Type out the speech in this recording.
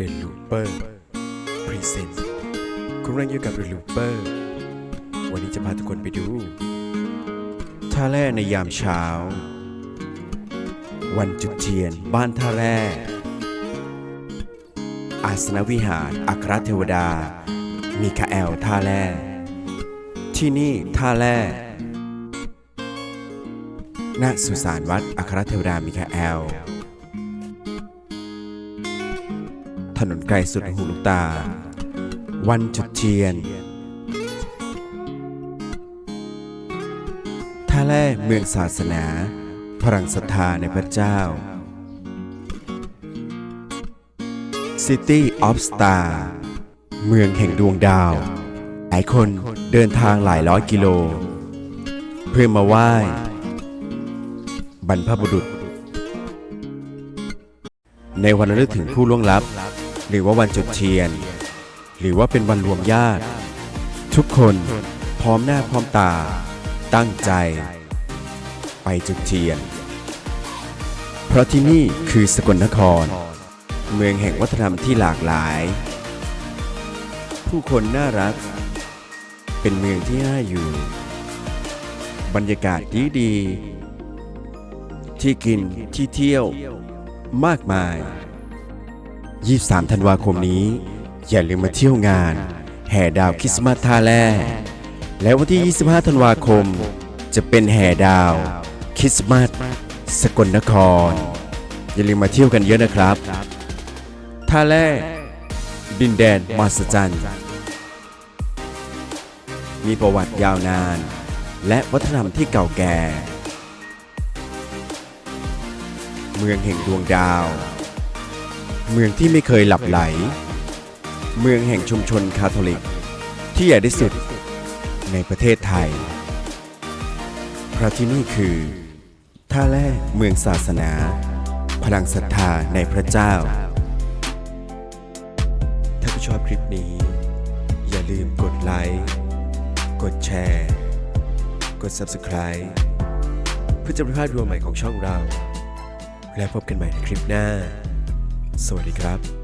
The Looper Present คุณกำลังอยู่กับ The Looper วันนี้จะพาทุกคนไปดู ท่าแร่ในยามเช้า วันจุดเทียน บ้านท่าแร่ อาสนวิหาร อัครเทวดา มีคาแอลท่าแร่ ที่นี่ท่าแร่ณสุสานวัดอัครเทวดามิคาแอล ถนนไกลสุดหูลูกตา วันจุดเทียน ท่าแร่เมืองศาสนา พลังศรัทธาในพระเจ้า City of Star เมืองแห่งดวงดาว หลายคนเดินทางหลายร้อยกิโล เพื่อมาไหว้ บรรพบุรุษ ในวันระลึกถึงผู้ล่วงลับ หรือว่าวันจุดเทียน หรือว่าเป็นวันรวมญาติ ทุกคนพร้อมหน้าพร้อมตา ตั้งใจ ไปจุดเทียน เพราะที่นี่คือสกลนคร เมืองแห่งวัฒนธรรมที่หลากหลาย ผู้คนน่ารัก เป็นเมืองที่น่าอยู่ บรรยากาศดีดีที่กินที่เที่ยวมากมาย 23 ธันวาคมนี้ อย่าลืมมาเที่ยวงาน แห่ดาวคริสต์มาสท่าแร่และวันที่ 25 ธันวาคม จะเป็นแห่ดาวคริสต์มาสสกลนคร อย่าลืมมาเที่ยวกันเยอะนะครับ ท่าแร่ดินแดนมหัศจรรย์ มีประวัติยาวนาน และวัฒนธรรมที่เก่าแก่ เมืองแห่งดวงดาว เมืองที่ไม่เคยหลับไหล เมืองแห่งชุมชนคาทอลิก ที่ใหญ่ที่สุดในประเทศไทยเพราะที่นี่คือ ท่าแร่เมืองศาสนา พลังศรัทธาในพระเจ้า ถ้าคุณชอบคลิปนี้ อย่าลืมกดไลค์กดแชร์ กด Subscribe เพื่อจะไม่พลาดวิดีโอใหม่ของช่องเรา และพบกันใหม่ในคลิปหน้า สวัสดีครับ